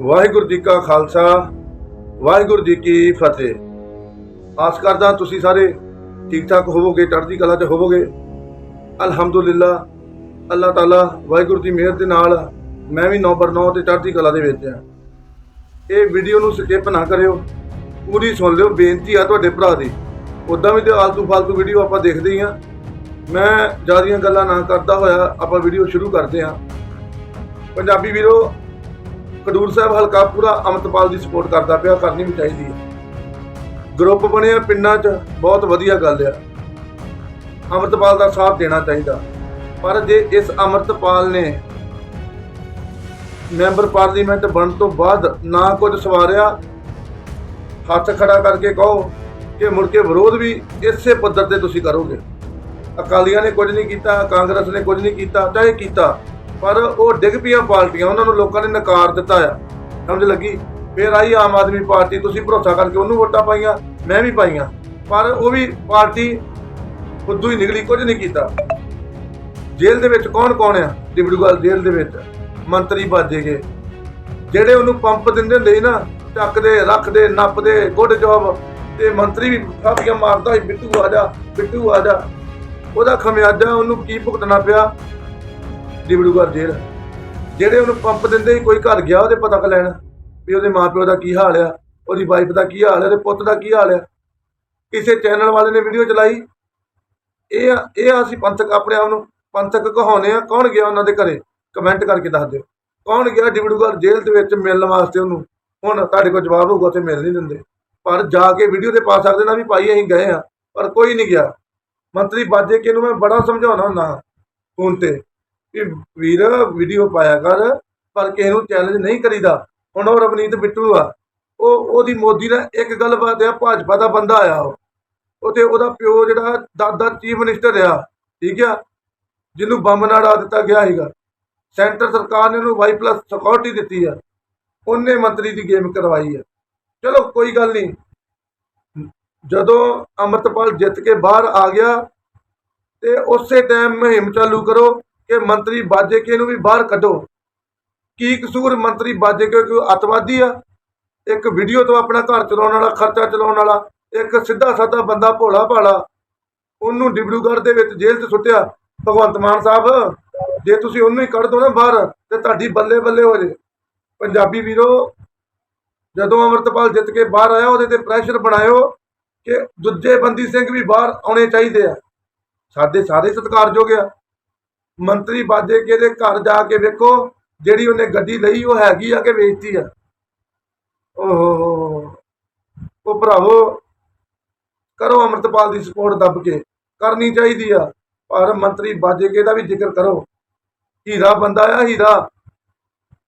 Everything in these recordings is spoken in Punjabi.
ਵਾਹਿਗੁਰੂ ਜੀ ਕਾ ਖਾਲਸਾ, ਵਾਹਿਗੁਰੂ ਜੀ ਕੀ ਫਤਿਹ। ਆਸ ਕਰਦਾ ਤੁਸੀਂ ਸਾਰੇ ਠੀਕ ਠਾਕ ਹੋਵੋਗੇ, ਚੜ੍ਹਦੀ ਕਲਾ 'ਚ ਹੋਵੋਗੇ। ਅਲਹਮਦੁਲਿਲਾ, ਅੱਲਾਹ ਤਾਲਾ ਵਾਹਿਗੁਰੂ ਦੀ ਮਿਹਰ ਦੇ ਨਾਲ ਮੈਂ ਵੀ ਨੰਬਰ 9 ਤੇ ਚੜ੍ਹਦੀ ਕਲਾ ਦੇ ਵਿੱਚ ਆ ਇਹ ਵੀਡੀਓ ਨੂੰ ਸਕਿਪ ਨਾ ਕਰਿਓ। ਪੂਰੀ ਸੁਣ ਲਿਓ, ਬੇਨਤੀ ਆ ਤੁਹਾਡੇ ਭਰਾ ਦੀ। ਉਦਾਂ ਵੀ ਤੇ ਆਲਤੂ ਫਾਲਤੂ ਵੀਡੀਓ ਆਪਾਂ ਦੇਖਦੇ ਹੀ ਆ ਮੈਂ ਜਿਆਦੀਆਂ ਗੱਲਾਂ ਨਾ ਕਰਦਾ ਹੋਇਆ ਆਪਾਂ ਵੀਡੀਓ ਸ਼ੁਰੂ ਕਰਦੇ ਹਾਂ। ਪੰਜਾਬੀ ਵੀਰੋ ਖਡੂਰ ਸਾਹਿਬ ਹਲਕਾ ਪੂਰਾ ਅਮਰਤਪਾਲ ਦੀ ਸਪੋਰਟ ਕਰਦਾ ਪਿਆ, ਕਰਨੀ ਵੀ ਚਾਹੀਦੀ ਹੈ। ਗਰੁੱਪ ਬਣਿਆ ਪਿੰਡਾਂ 'ਚ, ਬਹੁਤ ਵਧੀਆ ਗੱਲ ਆ। ਅਮਰਤਪਾਲ ਦਾ ਸਾਥ ਦੇਣਾ ਚਾਹੀਦਾ। ਪਰ ਜੇ ਇਸ ਅਮਰਤਪਾਲ ਨੇ ਮੈਂਬਰ ਪਾਰਲੀਮੈਂਟ ਬਣਨ ਤੋਂ ਬਾਅਦ ਨਾ ਕੁਝ ਸਵਾਰਿਆ, ਹੱਥ ਖੜਾ ਕਰਕੇ ਕਹੋ ਕਿ ਮੁੜ ਕੇ ਵਿਰੋਧ ਵੀ ਇਸੇ ਪੱਧਰ ਤੇ ਤੁਸੀਂ ਕਰੋਗੇ। ਅਕਾਲੀਆਂ ਨੇ ਕੁਝ ਨਹੀਂ ਕੀਤਾ, ਕਾਂਗਰਸ ਨੇ ਕੁਝ ਨਹੀਂ ਕੀਤਾ, ਚਾਹੇ ਕੀਤਾ। ਪਰ ਉਹ ਡਿੱਗ ਪਈਆਂ ਪਾਰਟੀਆਂ, ਉਹਨਾਂ ਨੂੰ ਲੋਕਾਂ ਨੇ ਨਕਾਰ ਦਿੱਤਾ ਆ। ਸਮਝ ਲੱਗੀ? ਫਿਰ ਆਈ ਆਮ ਆਦਮੀ ਪਾਰਟੀ, ਤੁਸੀਂ ਭਰੋਸਾ ਕਰਕੇ ਉਹਨੂੰ ਵੋਟਾਂ ਪਾਈਆਂ, ਮੈਂ ਵੀ ਪਾਈਆਂ। ਪਰ ਉਹ ਵੀ ਪਾਰਟੀ ਉਦੋਂ ਹੀ ਨਿਕਲੀ, ਕੁਝ ਨਹੀਂ ਕੀਤਾ। ਜੇਲ੍ਹ ਦੇ ਵਿੱਚ ਕੌਣ ਕੌਣ ਆ? ਡਿਬੜੂਗੜ੍ਹ ਜੇਲ੍ਹ ਦੇ ਵਿੱਚ ਮੰਤਰੀ ਬਾਜੇ ਗਏ। ਜਿਹੜੇ ਉਹਨੂੰ ਪੰਪ ਦਿੰਦੇ ਹੁੰਦੇ ਸੀ ਨਾ, ਚੱਕਦੇ, ਰੱਖਦੇ, ਨੱਪਦੇ, ਗੁੱਡ ਜੌਬ, ਤੇ ਮੰਤਰੀ ਵੀ ਕਾਫੀਆਂ ਮਾਰਦਾ ਸੀ, ਬਿੱਟੂ ਆ ਜਾ, ਬਿੱਟੂ ਆ ਜਾ। ਉਹਦਾ ਖਮਿਆਜਾ ਉਹਨੂੰ ਕੀ ਭੁਗਤਣਾ ਪਿਆ? ਡਿਬੜੂਗੜ੍ਹ ਜੇਲ੍ਹ। ਜਿਹੜੇ ਉਹਨੂੰ ਪੰਪ ਦਿੰਦੇ ਸੀ, ਕੋਈ ਘਰ ਗਿਆ, ਉਹਦੇ ਪਤਾ ਕ ਲੈਣ ਵੀ ਉਹਦੇ ਮਾਪਿਓ ਦਾ ਕੀ ਹਾਲ ਆ, ਉਹਦੀ ਵਾਈਫ ਦਾ ਕੀ ਹਾਲ ਆ, ਉਹਦੇ ਪੁੱਤ ਦਾ ਕੀ ਹਾਲ ਆ। ਕਿਸੇ ਚੈਨਲ ਵਾਲੇ ਨੇ ਵੀਡੀਓ ਚਲਾਈ। ਇਹ ਇਹ ਅਸੀਂ ਪੰਥਕ, ਆਪਣੇ ਆਪ ਨੂੰ ਪੰਥਕ ਕਹਾਉਨੇ ਆ, ਕੌਣ ਗਿਆ ਉਹਨਾਂ ਦੇ ਘਰੇ? ਕਮੈਂਟ ਕਰਕੇ ਦੱਸ ਦਿਓ। ਕੌਣ ਗਿਆ ਡਿਬੜੂਗੜ੍ਹ ਜੇਲ੍ਹ ਦੇ ਵਿੱਚ ਮਿਲਣ ਵਾਸਤੇ ਉਹਨੂੰ? ਹੁਣ ਤੁਹਾਡੇ ਕੋਲ ਜਵਾਬ ਹੋਊਗਾ ਤੇ ਮਿਲ ਨਹੀਂ ਦਿੰਦੇ। ਪਰ ਜਾ ਕੇ ਵੀਡੀਓ ਤੇ ਪਾ ਸਕਦੇ ਨਾ ਵੀ ਭਾਈ ਅਸੀਂ ਗਏ ਆ, ਪਰ ਕੋਈ ਨਹੀਂ ਗਿਆ। ਮੰਤਰੀ ਬਾਜੇ ਕੇ ਨੂੰ ਮੈਂ ਬੜਾ ਸਮਝਾਉਣਾ ਹੁੰਦਾ ਫੋਨ ਤੇ। ਕਿ ਵੀਰ ਵੀਡੀਓ ਪਾਇਆ ਕਰ, ਪਰ ਕਿਸੇ ਨੂੰ ਚੈਲੰਜ ਨਹੀਂ ਕਰੀਦਾ। ਹੁਣ ਉਹ ਰਵਨੀਤ ਬਿੱਟੂ ਆ। ਉਹ, ਉਹਦੀ ਮੋਦੀ ਨਾਲ ਇੱਕ ਗੱਲ ਬਾਤ ਆ, ਭਾਜਪਾ ਦਾ ਬੰਦਾ ਆਇਆ ਉਹ। ਉਹ ਤੇ ਉਹਦਾ ਪਿਓ ਜਿਹੜਾ ਦਾਦਾ ਚੀਫ ਮਿਨਿਸਟਰ ਆ, ਠੀਕ ਆ? ਜਿਹਨੂੰ ਬੰਬ ਨਾਲ ਉਡਾ ਦਿੱਤਾ ਗਿਆ ਸੀਗਾ। ਸੈਂਟਰ ਸਰਕਾਰ ਨੇ ਉਹਨੂੰ ਵਾਈ ਪਲੱਸ ਸਿਕਿਉਰਿਟੀ ਦਿੱਤੀ ਆ। ਉਹਨੇ ਮੰਤਰੀ ਦੀ ਗੇਮ ਕਰਵਾਈ ਆ। ਚਲੋ, ਕੋਈ ਗੱਲ ਨਹੀਂ। ਜਦੋਂ ਅਮਰਤਪਾਲ ਜਿੱਤ ਕੇ ਬਾਹਰ ਆ ਗਿਆ, ਤੇ ਉਸੇ ਟਾਈਮ ਮੁਹਿੰਮ ਚਾਲੂ ਕਰੋ। ਕਿ ਮੰਤਰੀ ਬਾਜੇਕੇ ਨੂੰ ਵੀ ਬਾਹਰ ਕੱਢੋ। ਕੀ ਕਸੂਰ ਮੰਤਰੀ ਬਾਜੇਕੇ ਕੋਈ ਅੱਤਵਾਦੀ ਆ? ਇੱਕ ਵੀਡੀਓ ਤੋਂ ਆਪਣਾ ਘਰ ਚਲਾਉਣ ਵਾਲਾ, ਖਰਚਾ ਚਲਾਉਣ ਵਾਲਾ, ਇੱਕ ਸਿੱਧਾ ਸਾਦਾ ਬੰਦਾ ਭੋਲਾ ਭਾਲਾ, ਉਹਨੂੰ ਡਿਬੜੂਗੜ੍ਹ ਦੇ ਵਿੱਚ ਜੇਲ੍ਹ 'ਚ ਸੁੱਟਿਆ। ਭਗਵੰਤ ਮਾਨ ਸਾਹਿਬ, ਜੇ ਤੁਸੀਂ ਉਹਨੂੰ ਹੀ ਕੱਢ ਦੋ ਨਾ ਬਾਹਰ, ਤੇ ਤੁਹਾਡੀ ਬੱਲੇ ਬੱਲੇ ਹੋ ਜੇ। ਪੰਜਾਬੀ ਵੀਰੋ, ਜਦੋਂ ਅਮਰਤਪਾਲ ਜਿੱਤ ਕੇ ਬਾਹਰ ਆਇਆ, ਉਹਦੇ ਤੇ ਪ੍ਰੈਸ਼ਰ ਬਣਾਇਓ ਕਿ ਦੂਜੇ ਬੰਦੀ ਸਿੰਘ ਵੀ ਬਾਹਰ ਆਉਣੇ ਚਾਹੀਦੇ ਆ। ਸਾਡੇ ਸਾਰੇ ਸਤਿਕਾਰਯੋਗ ਆ। ਮੰਤਰੀ ਬਾਜੇ ਕੇ ਦੇ ਘਰ ਜਾ ਕੇ ਵੇਖੋ, ਜਿਹੜੀ ਉਹਨੇ ਗੱਡੀ ਲਈ, ਉਹ ਹੈਗੀ ਆ ਕਿ ਵੇਚਤੀ ਆ? ਓਹੋ, ਉਹ ਭਰਾਵੋ, ਕਰੋ ਅਮਰਤਪਾਲ ਦੀ ਸਪੋਰਟ ਦੱਬ ਕੇ, ਕਰਨੀ ਚਾਹੀਦੀ ਆ, ਪਰ ਮੰਤਰੀ ਬਾਜੇ ਕੇ ਦਾ ਵੀ ਜ਼ਿਕਰ ਕਰੋ। ਹੀਰਾ ਬੰਦਾ ਆ, ਹੀਰਾ।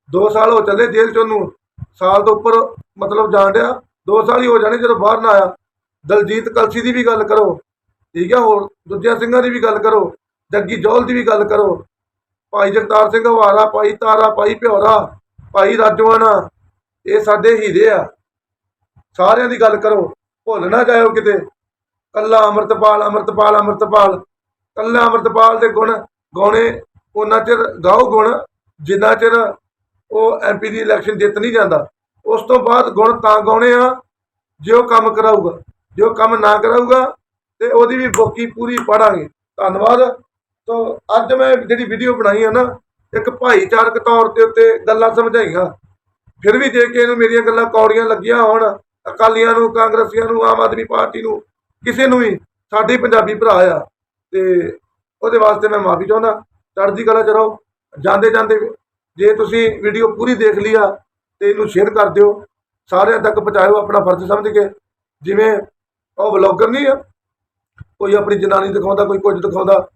2 ਸਾਲ ਹੋ ਚੱਲੇ ਜੇਲ੍ਹ ਚ ਉਹਨੂੰ। ਸਾਲ ਤੋਂ ਉੱਪਰ ਮਤਲਬ ਜਾਣ ਡਿਆ। 2 ਸਾਲ ਹੀ ਹੋ ਜਾਣੇ ਜਦੋਂ ਬਾਹਰ ਨਾ ਆਇਆ। ਦਲਜੀਤ ਕਲਸੀ ਦੀ ਵੀ ਗੱਲ ਕਰੋ। ਠੀਕ ਹੈ ਹੋਰ ਦੂਜਿਆਂ ਸਿੰਘਾਂ ਦੀ ਵੀ ਗੱਲ ਕਰੋ। ਜੱਗੀ ਜੋਲ ਦੀ ਵੀ ਗੱਲ ਕਰੋ। ਭਾਈ ਜਗਤਾਰ ਸਿੰਘ ਹਵਾਰਾ ਭਾਈ ਤਾਰਾ, ਭਾਈ ਪਿਓਰਾ ਭਾਈ ਰਾਜਵਾਨਾ, ਇਹ ਸਾਡੇ ਹੀਰੇ ਆ। ਸਾਰਿਆਂ ਦੀ ਗੱਲ ਕਰੋ, ਭੁੱਲ ਨਾ ਜਾਇਓ ਕਿਤੇ। ਕੱਲਾ ਅਮਰਤਪਾਲ ਅਮਰਤਪਾਲ ਅਮਰਤਪਾਲ। ਕੱਲਾ ਅਮਰਤਪਾਲ ਦੇ ਗੁਣ ਗਾਉਣੇ, ਉਹਨਾਂ ਚਿਰ ਗਾਓ ਗੁਣ, ਜਿੰਨਾ ਚਿਰ ਉਹ ਐਮਪੀ ਦੀ ਇਲੈਕਸ਼ਨ ਜਿੱਤ ਨਹੀਂ ਜਾਂਦਾ। ਉਸ ਤੋਂ ਬਾਅਦ ਗੁਣ ਤਾਂ ਗਾਉਣੇ ਆ, ਜੇ ਉਹ ਕੰਮ ਕਰਾਊਗਾ। ਜੇ ਉਹ ਕੰਮ ਨਾ ਕਰਾਊਗਾ, ਤੇ ਉਹਦੀ ਵੀ ਬੋਕੀ ਪੂਰੀ ਪੜਾਂਗੇ। ਧੰਨਵਾਦ। ਤੋਂ ਅੱਜ ਮੈਂ ਜਿਹੜੀ ਵੀਡੀਓ ਬਣਾਈ ਆ ਨਾ, ਇੱਕ ਭਾਈਚਾਰਕ ਤੌਰ ਤੇ ਉੱਤੇ ਗੱਲਾਂ ਸਮਝਾਈਆਂ। ਫਿਰ ਵੀ ਜੇ ਕਿ ਇਹਨੂੰ ਮੇਰੀਆਂ ਗੱਲਾਂ ਕੌੜੀਆਂ ਲੱਗੀਆਂ ਹੋਣ, ਅਕਾਲੀਆਂ ਨੂੰ, ਕਾਂਗਰਸੀਆਂ ਨੂੰ, ਆਮ ਆਦਮੀ ਪਾਰਟੀ ਨੂੰ, ਕਿਸੇ ਨੂੰ ਵੀ, ਸਾਡੇ ਪੰਜਾਬੀ ਭਰਾ ਆ, ਤੇ ਉਹਦੇ ਵਾਸਤੇ ਮੈਂ ਮਾਫੀ ਚਾਹੁੰਦਾ। ਚੜ੍ਹਦੀ ਕਲਾ ਚ ਰਹੋ, ਜਾਂਦੇ ਜਾਂਦੇ ਜੇ ਤੁਸੀਂ ਵੀਡੀਓ ਪੂਰੀ ਦੇਖ ਲਈ ਆ, ਤੇ ਇਹਨੂੰ ਸ਼ੇਅਰ ਕਰ ਦਿਓ। ਸਾਰਿਆਂ ਤੱਕ ਪਹੁੰਚਾਇਓ ਆਪਣਾ ਫਰਜ਼ ਸਮਝ ਕੇ। ਜਿਵੇਂ ਉਹ ਵਲੌਗਰ ਨਹੀਂ ਆ, ਕੋਈ ਆਪਣੀ ਜਨਾਨੀ ਦਿਖਾਉਂਦਾ, ਕੋਈ ਕੁਝ ਦਿਖਾਉਂਦਾ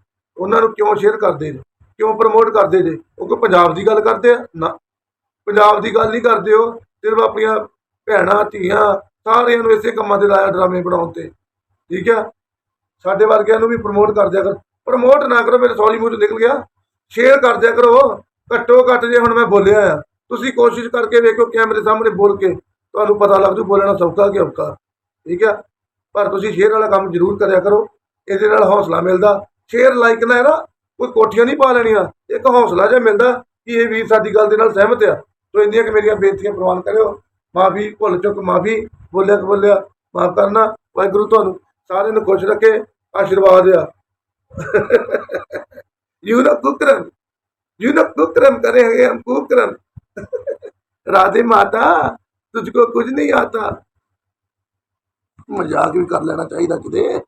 ਉਹਨਾਂ ਨੂੰ ਕਿਉਂ ਸ਼ੇਅਰ ਕਰਦੇ ਜੇ? ਕਿਉਂ ਪ੍ਰਮੋਟ ਕਰਦੇ ਜੇ? ਉਹ ਕੋਈ ਪੰਜਾਬ ਦੀ ਗੱਲ ਕਰਦੇ ਆ? ਨਾ। ਪੰਜਾਬ ਦੀ ਗੱਲ ਨਹੀਂ ਕਰਦੇ ਉਹ। ਸਿਰਫ ਆਪਣੀਆਂ ਭੈਣਾਂ, ਧੀਆਂ, ਸਾਰਿਆਂ ਨੂੰ ਇਸੇ ਕੰਮਾਂ ਤੇ ਲਾਇਆ ਡਰਾਮੇ ਬਣਾਉਣ ਤੇ। ਠੀਕ ਆ? ਸਾਡੇ ਵਰਗਿਆਂ ਨੂੰ ਵੀ ਪ੍ਰਮੋਟ ਕਰ ਦਿਆ ਕਰ। ਪ੍ਰਮੋਟ ਨਾ ਕਰੋ, ਮੇਰੇ ਸੌਰੀ ਮੂੰਹ ਨਿਕਲ ਗਿਆ। ਸ਼ੇਅਰ ਕਰ ਦਿਆ ਕਰੋ। ਘੱਟੋ ਘੱਟ ਜੇ ਹੁਣ ਮੈਂ ਬੋਲਿਆ ਆ, ਤੁਸੀਂ ਕੋਸ਼ਿਸ਼ ਕਰਕੇ ਵੇਖੋ ਕੈਮਰੇ ਸਾਹਮਣੇ ਬੋਲ ਕੇ। ਤੁਹਾਨੂੰ ਪਤਾ ਲੱਗ ਜੂ ਬੋਲਣਾ ਸੌਖਾ ਕਿ ਔਖਾ। ਠੀਕ ਆ? ਪਰ ਤੁਸੀਂ ਸ਼ੇਅਰ ਵਾਲਾ ਕੰਮ ਜ਼ਰੂਰ ਕਰਿਆ ਕਰੋ। ਇਹਦੇ ਨਾਲ ਹੌਸਲਾ ਮਿਲਦਾ। ਸ਼ੇਅਰ ਲਾਈਕ ਨਾਲ ਨਾ, ਕੋਈ ਕੋਠੀਆਂ ਨਹੀਂ ਪਾ ਲੈਣੀਆਂ। ਇੱਕ ਹੌਸਲਾ ਜਿਹਾ ਮਿਲਦਾ ਕਿ ਇਹ ਵੀਰ ਸਾਡੀ ਗੱਲ ਦੇ ਨਾਲ ਸਹਿਮਤ ਆ। ਤੋ ਇੰਨੀਆਂ ਕਿ ਮੇਰੀਆਂ ਬੇਨਤੀਆਂ ਪ੍ਰਵਾਨ ਕਰਿਓ। ਮਾਫੀ, ਭੁੱਲ ਚੁੱਕ ਮਾਫੀ, ਬੋਲਿਆ ਕਿ ਬੋਲਿਆ, ਮਾਫ ਕਰਨਾ। ਵਾਹਿਗੁਰੂ ਤੁਹਾਨੂੰ ਸਾਰਿਆਂ ਨੂੰ ਖੁਸ਼ ਰੱਖੇ, ਆਸ਼ੀਰਵਾਦ ਆ। ਯੂ ਨਾ ਕੁਕਰਮ। ਯੂ ਨਾ ਕੁਕਰਮ ਕਰੇ ਹੈਗੇ ਹਮ ਕੁਕਰਮ। ਰਾਧੇ ਮਾਤਾ, ਤੁਝਕੋ ਕੁਝ ਨਹੀਂ ਆਤਾ। ਮਜ਼ਾਕ ਵੀ ਕਰ ਲੈਣਾ ਚਾਹੀਦਾ ਕਿਤੇ।